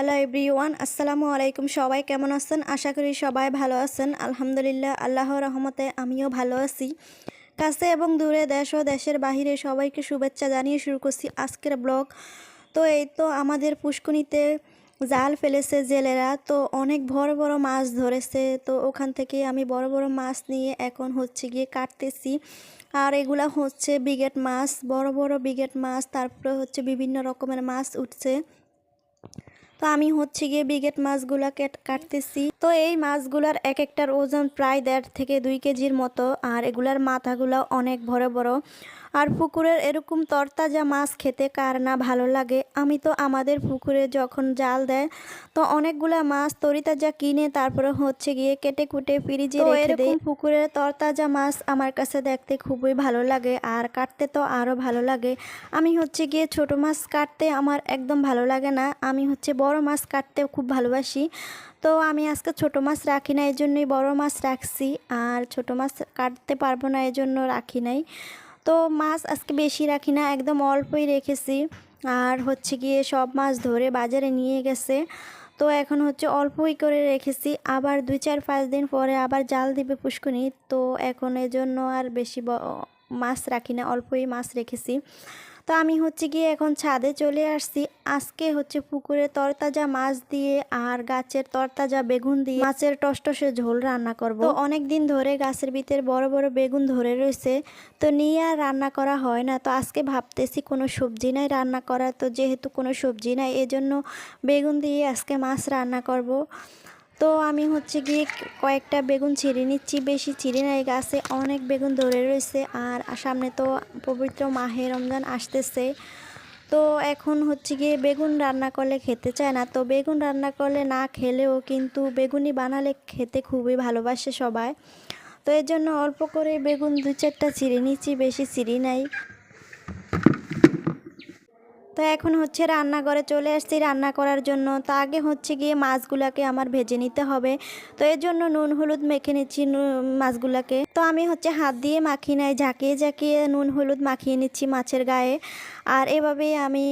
Hello everyone আসসালামু আলাইকুম সবাই কেমন আছেন? আশা করি সবাই ভালো আছেন। আলহামদুলিল্লাহ, আল্লাহর রহমতে আমিও ভালো আছি। কাছে এবং দূরে দেশ ও দেশের বাহিরে সবাইকে শুভেচ্ছা জানিয়ে শুরু করছি আজকের ব্লগ। তো এই তো আমাদের পুষ্কুনিতে জাল ফেলেছে জেলেরা। তো অনেক বড় বড় মাছ ধরেছে। তো ওখান থেকে আমি বড় বড় মাছ নিয়ে এখন হচ্ছে গিয়ে কাটতেছি। আর এগুলা হচ্ছে বিগেট মাছ, বড় বড় বিগেট মাছ, তারপরে হচ্ছে বিভিন্ন রকমের মাছ উঠছে। তো আমি হচ্ছে গিয়ে বিগেট মাছগুলা কেট- কাটতেছি। তো এই মাছগুলার এক একটার ওজন প্রায় দেড় থেকে দুই কেজির মতো আর এগুলার মাথাগুলো অনেক বড় বড়। আর পুকুরের এরকম তরতাজা মাছ খেতে কার না ভালো লাগে? আমি তো আমাদের পুকুরে যখন জাল দেয় তো অনেকগুলা মাছ তরিতাজা কিনে তারপরে হচ্ছে গিয়ে কেটে কুটে ফ্রিজে রেখে দেয় পুকুরের তরতাজা মাছ আমার কাছে দেখতে খুবই ভালো লাগে আর কাটতে তো আরও ভালো লাগে। আমি হচ্ছে গিয়ে ছোট মাছ কাটতে আমার একদম ভালো লাগে না। আমি হচ্ছে বড় মাছ কাটতে খুব ভালোবাসি। তো আমি আজকে ছোট মাছ রাখি না এই জন্যই বড় মাছ রাখছি। আর ছোট মাছ কাটতে পারব না এই জন্য রাখি নাই। তো মাছ আজকে বেশি রাখি না, একদম অল্পই রেখেছি। আর হচ্ছে গিয়ে সব মাছ ধরে বাজারে নিয়ে গেছে। তো এখন হচ্ছে অল্পই করে রেখেছি। আবার দুই, চার, পাঁচ দিন পরে আবার জাল দিবে পুষ্কুনি তো এখন এজন্য আর বেশি মাছ রাখি না, অল্পই মাছ রেখেছি। তো আমি হচ্ছে গিয়ে এখন ছাদে চলে আসছি। আজকে হচ্ছে পুকুরে তরতাজা মাছ দিয়ে আর গাছের তরতাজা বেগুন দিয়ে মাছের টসটসে ঝোল রান্না করব। তো অনেক দিন ধরে গাছের ভিতরে বড় বড় বেগুন ধরে রয়েছে। তো নিয়ে আর রান্না করা হয় না। তো আজকে ভাবতেছি কোনো সবজি নাই রান্না করা তো যেহেতু কোনো সবজি নাই, এজন্য বেগুন দিয়ে আজকে মাছ রান্না করব। তো আমি হচ্ছে গিয়ে কয়েকটা বেগুন ছিঁড়ে নিচ্ছি, বেশি ছিঁড়ে নাই, গাছে অনেক বেগুন ধরে রয়েছে আর সামনে তো পবিত্র মাহে রমজান আসতেছে। তো এখন হচ্ছে গিয়ে বেগুন রান্না করলে খেতে চায় না, তো বেগুন রান্না করলে না খেলেও কিন্তু বেগুনি বানালে খেতে খুবই ভালোবাসে সবাই। তো এর জন্য অল্প করে বেগুন দু চারটা ছিঁড়ে নিচ্ছি, বেশি ছিঁড়ি নাই। তো এখন হচ্ছে রান্নাঘরে চলে আসছি রান্না করার জন্য। তো আগে হচ্ছে গিয়ে মাছগুলাকে আমার ভেজে নিতে হবে। তো এর জন্য নুন, হলুদ মেখে নিচ্ছি মাছগুলাকে। তো আমি হচ্ছে হাত দিয়ে মাখিয়ে নাই, ঝাঁকিয়ে ঝাঁকিয়ে নুন, হলুদ মাখিয়ে নিচ্ছি মাছের গায়ে। আর এভাবেই আমি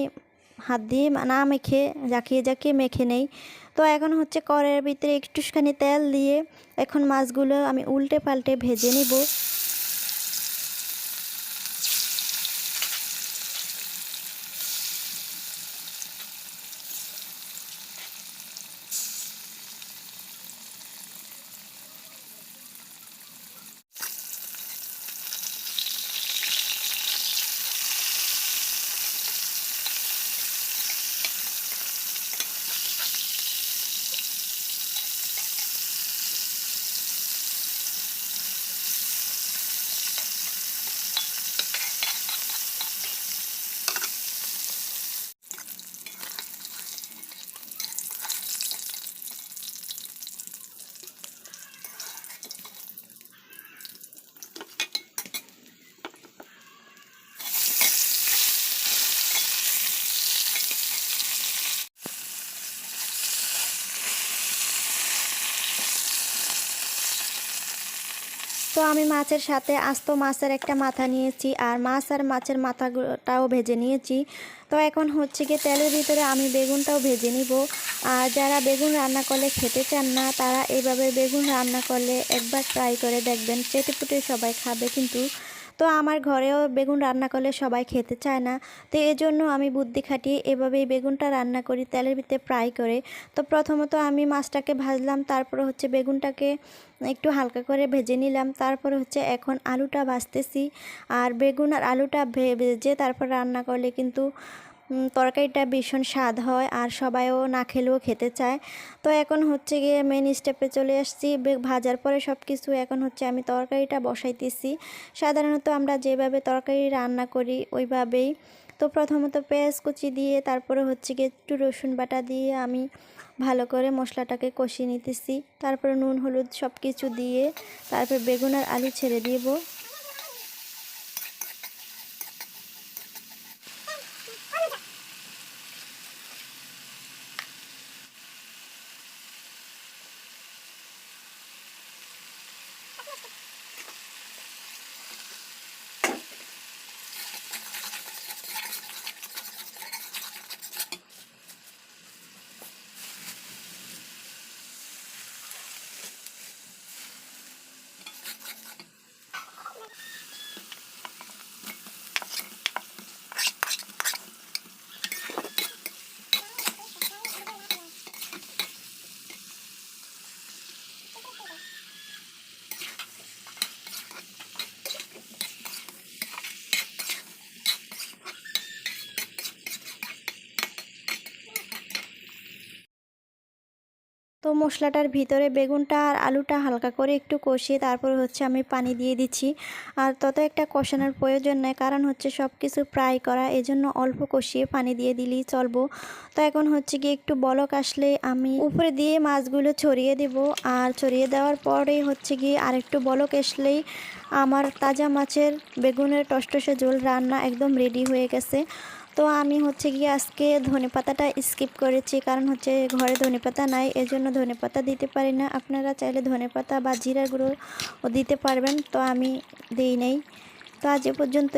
হাত দিয়ে না মেখে, ঝাঁকিয়ে ঝাঁকিয়ে মেখে নেই। তো এখন হচ্ছে কড়াইয়ের ভিতরে একটুখানি তেল দিয়ে এখন মাছগুলো আমি উল্টে পাল্টে ভেজে নিব। তো আমি মাছের সাথে আস্ত মাছের একটা মাথা নিয়েছি আর মাছ আর মাছের মাথাটাও ভেজে নিয়েছি। তো এখন হচ্ছে গিয়ে তেলের ভিতরে আমি বেগুনটাও ভেজে নিব। আর যারা বেগুন রান্না করলে খেতে চান না, তারা এইভাবে বেগুন রান্না করলে একবার ট্রাই করে দেখবেন। চেটে পুটে সবাই খাবে কিন্তু তো আমার ঘরেও বেগুন রান্না করলে সবাই খেতে চায় না। তো এজন্য আমি বুদ্ধি খাটিয়ে এভাবেই বেগুনটা রান্না করি, তেলের ভিতরে ফ্রাই করে। তো প্রথমত আমি মাছটাকে ভাজলাম, তারপরে হচ্ছে বেগুনটাকে একটু হালকা করে ভেজে নিলাম। তারপরে হচ্ছে এখন আলুটা ভাজতেছি। আর বেগুন আর আলুটা ভেজে তারপর রান্না করলে কিন্তু তরকারিটা ভীষণ স্বাদ হয় আর সবাইও না খেলেও খেতে চায়। তো এখন হচ্ছে গিয়ে মেন স্টেপে চলে আসছি। ভাজার পরে সব কিছু এখন হচ্ছে আমি তরকারিটা বসাইতেছি। সাধারণত আমরা যেভাবে তরকারি রান্না করি ওইভাবেই। তো প্রথমত পেঁয়াজ কুচি দিয়ে তারপরে হচ্ছে গিয়ে একটু রসুন বাটা দিয়ে আমি ভালো করে মশলাটাকে কষিয়ে নিতেছি। তারপরে নুন, হলুদ সব কিছু দিয়ে তারপর বেগুন আর আলু ছেড়ে দিব। তো মশলাটার ভিতরে বেগুনটা আর আলুটা হালকা করে একটু কষিয়ে তারপর হচ্ছে আমি পানি দিয়ে দিচ্ছি। আর তত একটা কষানোর প্রয়োজন নেই, কারণ হচ্ছে সব কিছু ফ্রাই করা, এজন্য অল্প কষিয়ে পানি দিয়ে দিলেই চলবো। তো এখন হচ্ছে গিয়ে একটু বলক আসলে আমি উপরে দিয়ে মাছগুলো ছড়িয়ে দেব। আর ছড়িয়ে দেওয়ার পরেই হচ্ছে গিয়ে আরেকটু বলক আসলেই আমার তাজা মাছের বেগুনের টসটসে ঝোল রান্না একদম রেডি হয়ে গেছে। তো আমি হচ্ছে গিয়ে আজকে ধনে পাতাটা স্কিপ করেছি, কারণ হচ্ছে ঘরে ধনে পাতা নাই, এজন্য ধনে পাতা দিতে পারি না। আপনারা চাইলে ধনে পাতা বা জিরা গুঁড়ো দিতে পারবেন, তো আমি দিই নেই। তো আজ এ পর্যন্ত